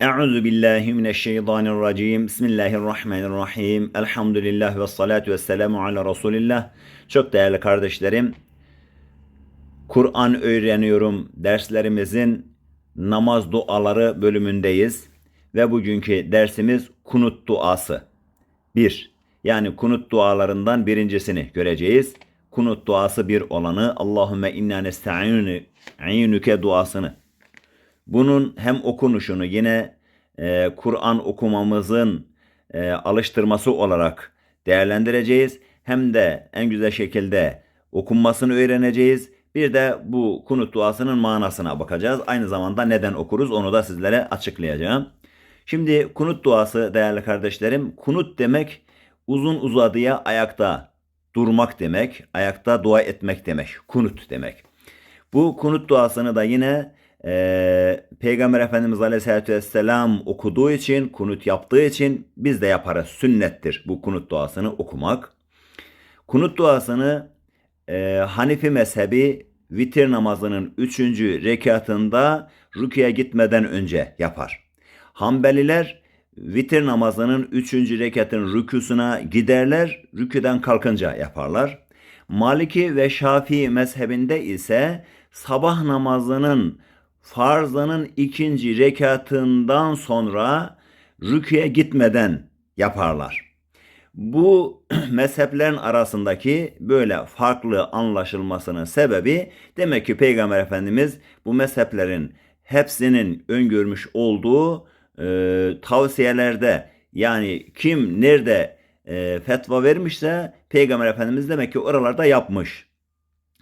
Euzu billahi mineşşeytanirracim. Bismillahirrahmanirrahim. Elhamdülillah ve salatu ve selamu ala Resulillah. Çok değerli kardeşlerim, Kur'an öğreniyorum derslerimizin namaz duaları bölümündeyiz. Ve bugünkü dersimiz kunut duası. Bir, yani kunut dualarından birincisini göreceğiz. Kunut duası bir olanı Allahümme inna nesta'inuke duasını bunun hem okunuşunu yine e, Kur'an okumamızın e, alıştırması olarak değerlendireceğiz. Hem de en güzel şekilde okunmasını öğreneceğiz. Bir de bu kunut duasının manasına bakacağız. Aynı zamanda neden okuruz onu da sizlere açıklayacağım. Şimdi kunut duası değerli kardeşlerim. Kunut demek uzun uzadıya ayakta durmak demek. Ayakta dua etmek demek. Kunut demek. Bu kunut duasını da yine e, Peygamber Efendimiz Aleyhisselatü Vesselam okuduğu için, kunut yaptığı için biz de yaparız. Sünnettir bu kunut duasını okumak. Kunut duasını e, Hanifi mezhebi vitir namazının 3. rekatında rüküye gitmeden önce yapar. Hanbeliler vitir namazının 3. rekatın rüküsüne giderler, rüküden kalkınca yaparlar. Maliki ve Şafii mezhebinde ise sabah namazının farzının ikinci rekatından sonra rüküye gitmeden yaparlar. Bu mezheplerin arasındaki böyle farklı anlaşılmasının sebebi demek ki Peygamber Efendimiz bu mezheplerin hepsinin öngörmüş olduğu e, tavsiyelerde yani kim nerede e, fetva vermişse Peygamber Efendimiz demek ki oralarda yapmış.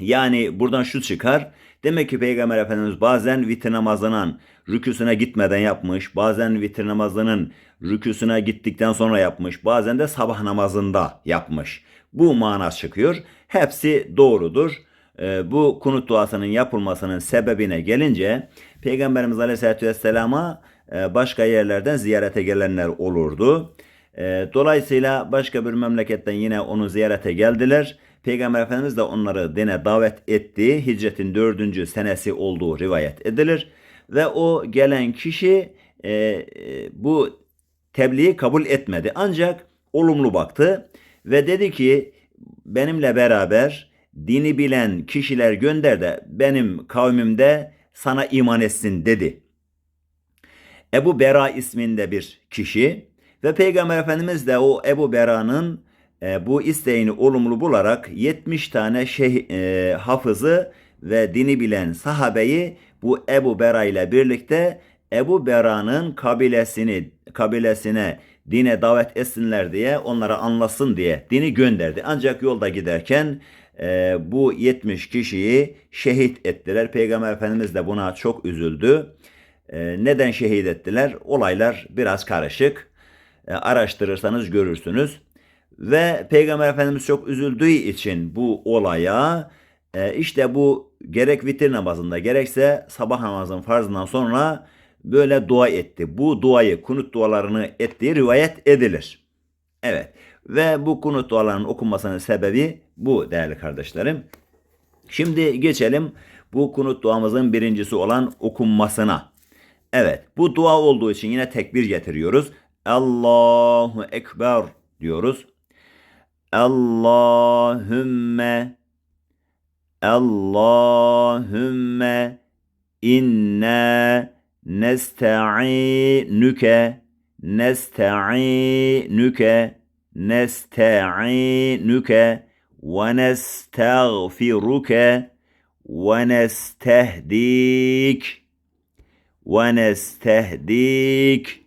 Yani buradan şu çıkar. Demek ki Peygamber Efendimiz bazen vitir namazının rüküsüne gitmeden yapmış. Bazen vitir namazının rüküsüne gittikten sonra yapmış. Bazen de sabah namazında yapmış. Bu mana çıkıyor. Hepsi doğrudur. Ee, bu kunut duasının yapılmasının sebebine gelince Peygamberimiz Aleyhisselatü Vesselam'a e, başka yerlerden ziyarete gelenler olurdu. E, dolayısıyla başka bir memleketten yine onu ziyarete geldiler. Peygamber Efendimiz de onları dine davet etti. Hicretin dördüncü senesi olduğu rivayet edilir. Ve o gelen kişi e, e, bu tebliği kabul etmedi. Ancak olumlu baktı ve dedi ki benimle beraber dini bilen kişiler gönder de benim kavmimde sana iman etsin dedi. Ebu Bera isminde bir kişi ve Peygamber Efendimiz de o Ebu Bera'nın e, bu isteğini olumlu bularak 70 tane şey, e, hafızı ve dini bilen sahabeyi bu Ebu Bera ile birlikte Ebu Bera'nın kabilesini kabilesine dine davet etsinler diye onlara anlasın diye dini gönderdi. Ancak yolda giderken e, bu 70 kişiyi şehit ettiler. Peygamber Efendimiz de buna çok üzüldü. E, neden şehit ettiler? Olaylar biraz karışık. E, araştırırsanız görürsünüz. Ve Peygamber Efendimiz çok üzüldüğü için bu olaya e, işte bu gerek vitir namazında gerekse sabah namazının farzından sonra böyle dua etti. Bu duayı kunut dualarını ettiği rivayet edilir. Evet ve bu kunut dualarının okunmasının sebebi bu değerli kardeşlerim. Şimdi geçelim bu kunut duamızın birincisi olan okunmasına. Evet bu dua olduğu için yine tekbir getiriyoruz. Allahu Ekber diyoruz. Allahümme Allahümme inna nesta'inuke nesta'inuke nesta'inuke ve nestağfiruke ve nestehdik ve nestehdik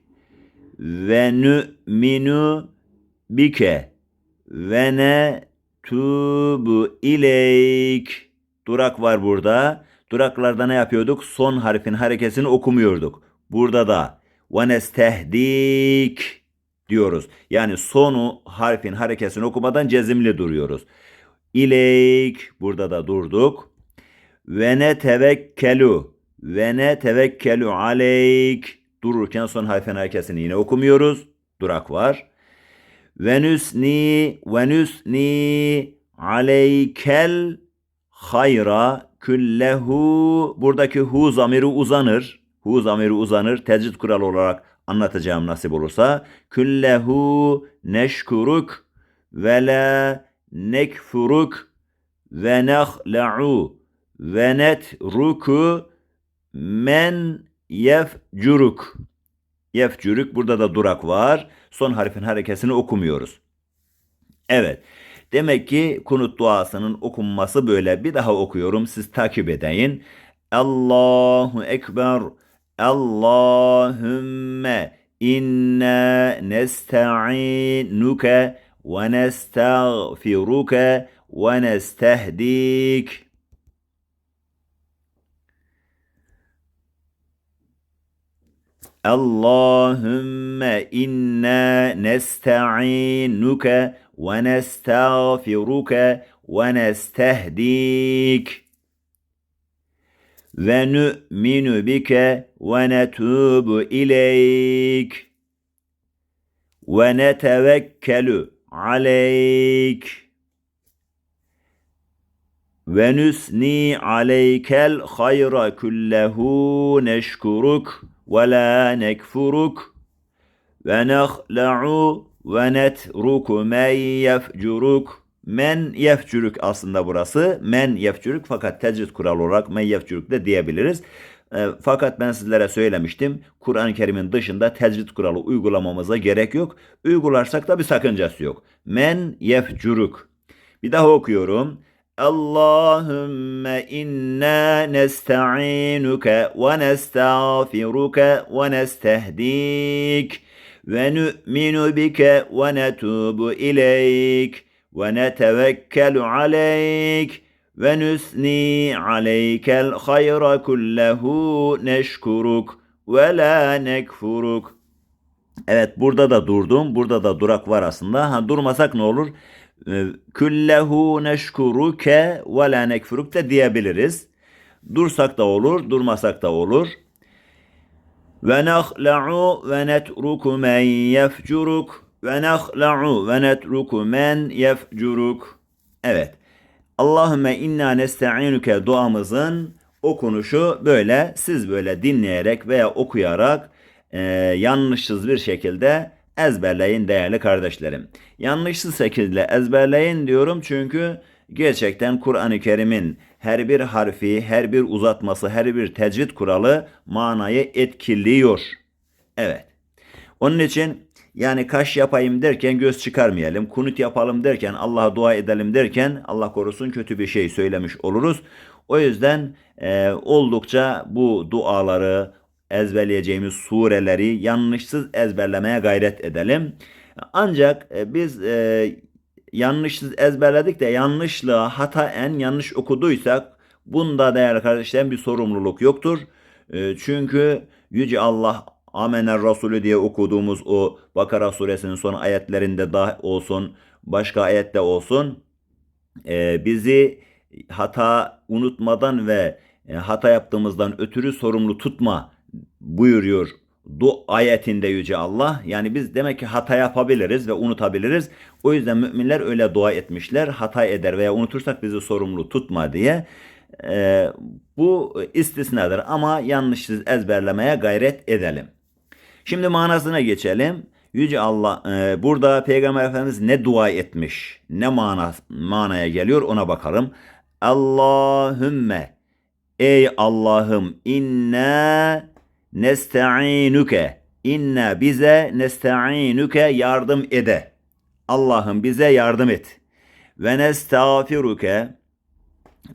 ve ne tubu ileyk. Durak var burada. Duraklarda ne yapıyorduk? Son harfin harekesini okumuyorduk. Burada da ve nestehdik diyoruz. Yani sonu harfin harekesini okumadan cezimli duruyoruz. İleyk burada da durduk. Ve ne tevekkelu ve ne tevekkelu aleyk dururken son harfin harekesini yine okumuyoruz. Durak var. Venüsni venüsni aleykel hayra küllehu buradaki hu zamiri uzanır. hu zamiri uzanır. Tecrid kuralı olarak anlatacağım nasip olursa. Küllehu neşkuruk ve la nekfuruk ve nehla'u ve netruku men yefcuruk. Yefcuruk burada da durak var. Son harfin harekesini okumuyoruz. Evet. Demek ki kunut duasının okunması böyle. Bir daha okuyorum. Siz takip edin. Allahu Ekber. Allahümme inna nesta'inuke ve nestağfiruke ve nestehdik. اللهم إنا نستعينك ونستغفرك ونستهديك. ونؤمن بك ونتوب إليك. ونتوكل عليك. ونثني عليك الخير كله. نشكرك ولا نكفرك ونخلع ونترك من يفجرك men yefcürük aslında burası. Men yefcürük fakat tecrid kuralı olarak men yefcürük de diyebiliriz. E, fakat ben sizlere söylemiştim. Kur'an-ı Kerim'in dışında tecrid kuralı uygulamamıza gerek yok. Uygularsak da bir sakıncası yok. Men yefcürük. Bir daha okuyorum. Allahümme inna nesta'inuke ve nestağfiruke ve nestehdik ve nu'minu bike ve netubu ileyk ve netevekkelu aleyk ve nusni aleykel hayra kullehu neşkuruk ve la nekfuruk. Evet burada da durdum. Burada da durak var aslında. Ha durmasak ne olur? Ee, Küllehu neşkuruke ve la nekfuruk de diyebiliriz. Dursak da olur, durmasak da olur. Ve nahla'u ve netruku men yefcuruk ve nahla'u ve netruku men yefcuruk. Evet. Allahümme inna nesta'inuke duamızın okunuşu böyle siz böyle dinleyerek veya okuyarak e, yanlışsız bir şekilde ezberleyin değerli kardeşlerim. Yanlışsız şekilde ezberleyin diyorum çünkü gerçekten Kur'an-ı Kerim'in her bir harfi, her bir uzatması, her bir tecvid kuralı manayı etkiliyor. Evet. Onun için yani kaş yapayım derken göz çıkarmayalım. Kunut yapalım derken Allah'a dua edelim derken Allah korusun kötü bir şey söylemiş oluruz. O yüzden e, oldukça bu duaları ezberleyeceğimiz sureleri yanlışsız ezberlemeye gayret edelim. Ancak e, biz e, yanlışsız ezberledik de yanlışlığa hataen yanlış okuduysak bunda değerli kardeşlerim bir sorumluluk yoktur. E, çünkü Yüce Allah Amener Resulü diye okuduğumuz o Bakara suresinin son ayetlerinde da olsun, başka ayette olsun e, bizi hata unutmadan ve e, hata yaptığımızdan ötürü sorumlu tutma buyuruyor du ayetinde yüce Allah. Yani biz demek ki hata yapabiliriz ve unutabiliriz. O yüzden müminler öyle dua etmişler. Hata eder veya unutursak bizi sorumlu tutma diye. Ee, bu istisnadır ama yanlışsız ezberlemeye gayret edelim. Şimdi manasına geçelim. Yüce Allah e, burada Peygamber Efendimiz ne dua etmiş? Ne mana manaya geliyor ona bakalım. Allahümme Ey Allah'ım inna nesta'inuke inna bize nesta'inuke yardım ede. Allah'ım bize yardım et. Ve nestağfiruke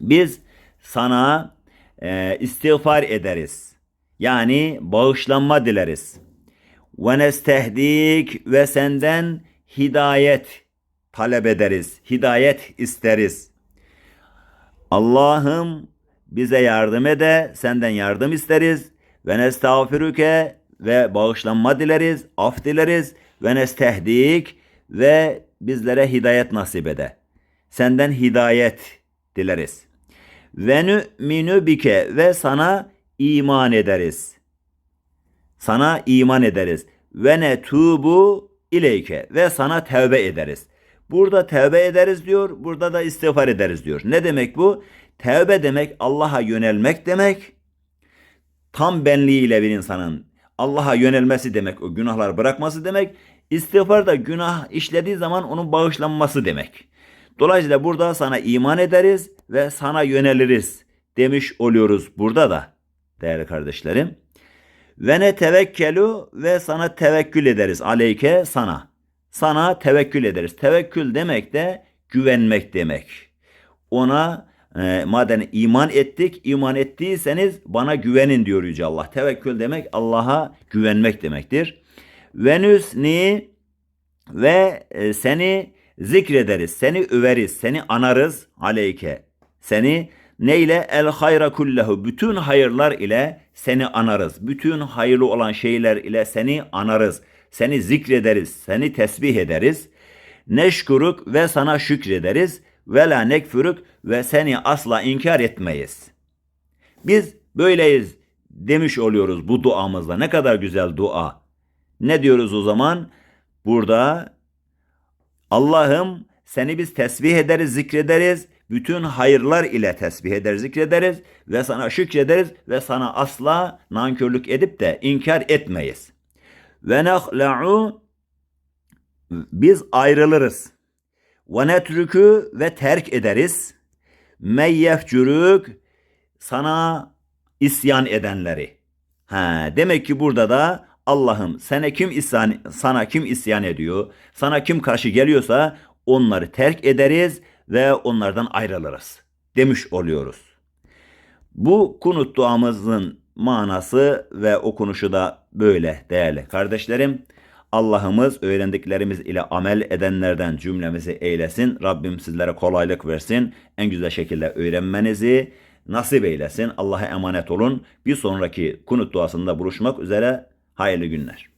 biz sana e, istiğfar ederiz. Yani bağışlanma dileriz. Ve nestehdik ve senden hidayet talep ederiz. Hidayet isteriz. Allah'ım bize yardım ede, senden yardım isteriz. Ve nestağfiruke ve bağışlanma dileriz, af dileriz. Ve nestehdik ve bizlere hidayet nasip ede. Senden hidayet dileriz. Ve nü'minu bike ve sana iman ederiz. Sana iman ederiz. Ve netubu ileyke ve sana tevbe ederiz. Burada tevbe ederiz diyor, burada da istiğfar ederiz diyor. Ne demek bu? Tevbe demek Allah'a yönelmek demek. Tam benliğiyle bir insanın Allah'a yönelmesi demek, o günahlar bırakması demek. İstiğfar da günah işlediği zaman onun bağışlanması demek. Dolayısıyla burada sana iman ederiz ve sana yöneliriz demiş oluyoruz burada da değerli kardeşlerim. Ve ne tevekkelu ve sana tevekkül ederiz aleyke sana. Sana tevekkül ederiz. Tevekkül demek de güvenmek demek. Ona e, madem iman ettik, iman ettiyseniz bana güvenin diyor Yüce Allah. Tevekkül demek Allah'a güvenmek demektir. Venüsni ve e, seni zikrederiz, seni överiz, seni anarız aleyke. Seni neyle? El hayra kullehu. Bütün hayırlar ile seni anarız. Bütün hayırlı olan şeyler ile seni anarız. Seni zikrederiz, seni tesbih ederiz. Neşkuruk ve sana şükrederiz. Ve la nekfürük ve seni asla inkar etmeyiz. Biz böyleyiz demiş oluyoruz bu duamızda. Ne kadar güzel dua. Ne diyoruz o zaman? Burada Allah'ım seni biz tesbih ederiz, zikrederiz. Bütün hayırlar ile tesbih ederiz, zikrederiz ve sana şükrederiz ve sana asla nankörlük edip de inkar etmeyiz. Ve nehla'u biz ayrılırız. Ve netrükü ve terk ederiz. Meyyefcürük sana isyan edenleri. Ha, demek ki burada da Allah'ım sana kim isyan sana kim isyan ediyor? Sana kim karşı geliyorsa onları terk ederiz ve onlardan ayrılırız demiş oluyoruz. Bu kunut duamızın manası ve okunuşu da böyle değerli kardeşlerim. Allah'ımız öğrendiklerimiz ile amel edenlerden cümlemizi eylesin. Rabbim sizlere kolaylık versin. En güzel şekilde öğrenmenizi nasip eylesin. Allah'a emanet olun. Bir sonraki kunut duasında buluşmak üzere. Hayırlı günler.